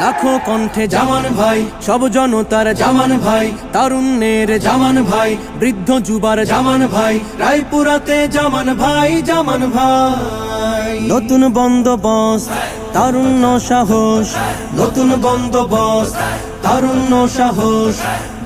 লাখো কণ্ঠে জামান ভাই, সব জনতার জামান ভাই, তারুণ্যের জামান ভাই, বৃদ্ধ যুবার জামান ভাই, রায়পুরাতে জামান ভাই জামান ভাই। নতুন বন্দোবস্ত, তারুণ্য সাহস, নতুন বন্দোবস্ত তারুণ্য সাহস।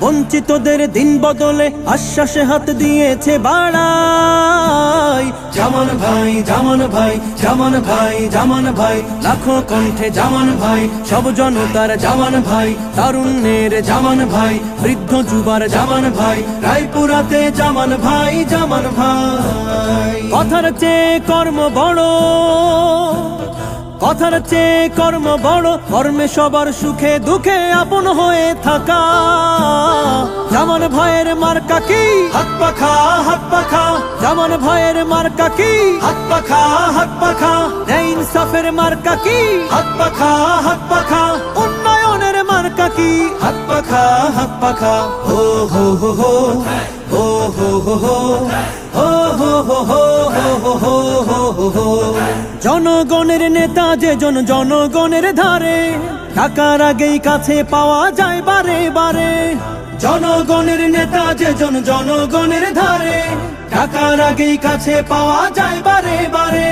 বঞ্চিতদের দিন বদলে আশ্বাসে হাত দিয়েছে বাড়াই। জামান ভাই জামান ভাই জামান ভাই জামান ভাই, লাখো কণ্ঠে জামান ভাই, সব জনতার জামান ভাই, তারুণ্যের জামান ভাই, বৃদ্ধ যুবার জামান ভাই, রায়পুরাতে জামান ভাই জামান ভাই। কথার চেয়ে কর্ম বড়। কথার চেয়ে কর্ম বড় কর্মে সবার সুখে দুঃখে আপন হয়ে থাকা। যেমন ভয়ের মার কাকি হাত পাখা হাত পাখা। যেমন ভয়ের মার কাকি হাত পাখা হাত পাখা। ইনসাফের মার কাকি হাত পাখা হাত পাখা। কি হাত পাখা হাত পাখা হো হো হো হো হো হো হো হো হো হো হো হো হো হো হো হো জনগণের নেতা যে জন জনগণের ধারে টাকার আগেই কাছে পাওয়া যায় বারে বারে জনগণের নেতা যে জন জনগণের ধারে টাকার আগেই কাছে পাওয়া যায় বারে বারে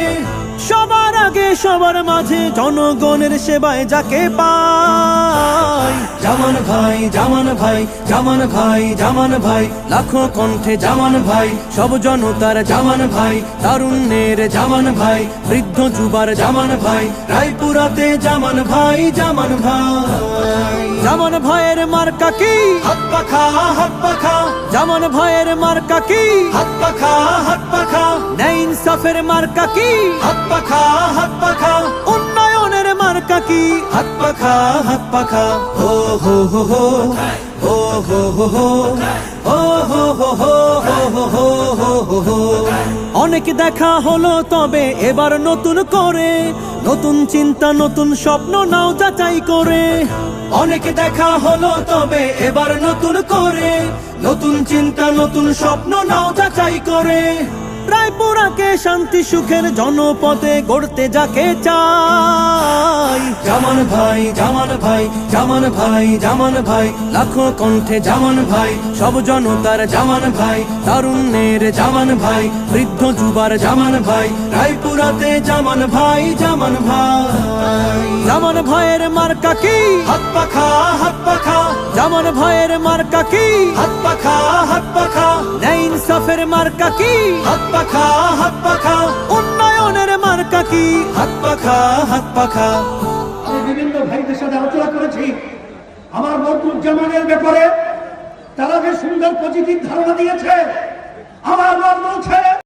সবার আগে, সবার মাঝে জনগণের সেবায় যাকে পাই। জামান ভাই জামান ভাই জামান ভাই জামান ভাই, লাখো কণ্ঠে জামান ভাই, সব জনতার জামান ভাই, তারুণ্যের জামান ভাই, বৃদ্ধ যুবার জামান ভাই, রায়পুরাতে জামান ভাই জামান ভাই। জামান ভাইয়ের মার্কা কি হাত পাখা হাত পাখা যেমন ভাইয়ের মার্কা কি হাত পাখা হাত পাখা ন্যায় ইনসাফের মার্কা কি হাত পাখা হাত পাখা উন্নয়নের মার্কা কি হাত পাখা হাত পাখা হো হো হো হো হো হো হো হো হো হো হো হো হো হো হো অনেক দেখা হলো তবে এবার নতুন করে নতুন চিন্তা, নতুন স্বপ্ন, নাও যাচাই করে। অনেক দেখা হলো, তবে এবার নতুন করে। নতুন চিন্তা, নতুন স্বপ্ন, নাও যাচাই করে। রায়পুরাকে শান্তি সুখের জনপদে গড়তে যাকে চাই। জামান ভাই জামান ভাই জামান ভাই জামান ভাই, লাখো কণ্ঠে জামান ভাই, সব জনতার জামান ভাই, তারুণ্যের জামান ভাই, বৃদ্ধ যুবার জামান ভাই, রায়পুরাতে জামান ভাই জামান ভাই। জামান ভাইয়ের মার্কা কি? হাত পাখা হাত পাখা। জামান ভাইয়ের মার্কা কি? হাত পাখা হাত পাখা। ইনসাফের মার্কা কি? হাত পাখা হাত পাখা, উন্নয়নের মার্কা কি? হাত পাখা হাত পাখা। আমি বিভিন্ন ভাইদের সাথে আলোচনা করেছি। আমার জামানের ব্যাপারে তারা যে সুন্দর পজিটিভ ধারণা দিয়েছে, আমার মন বলছে।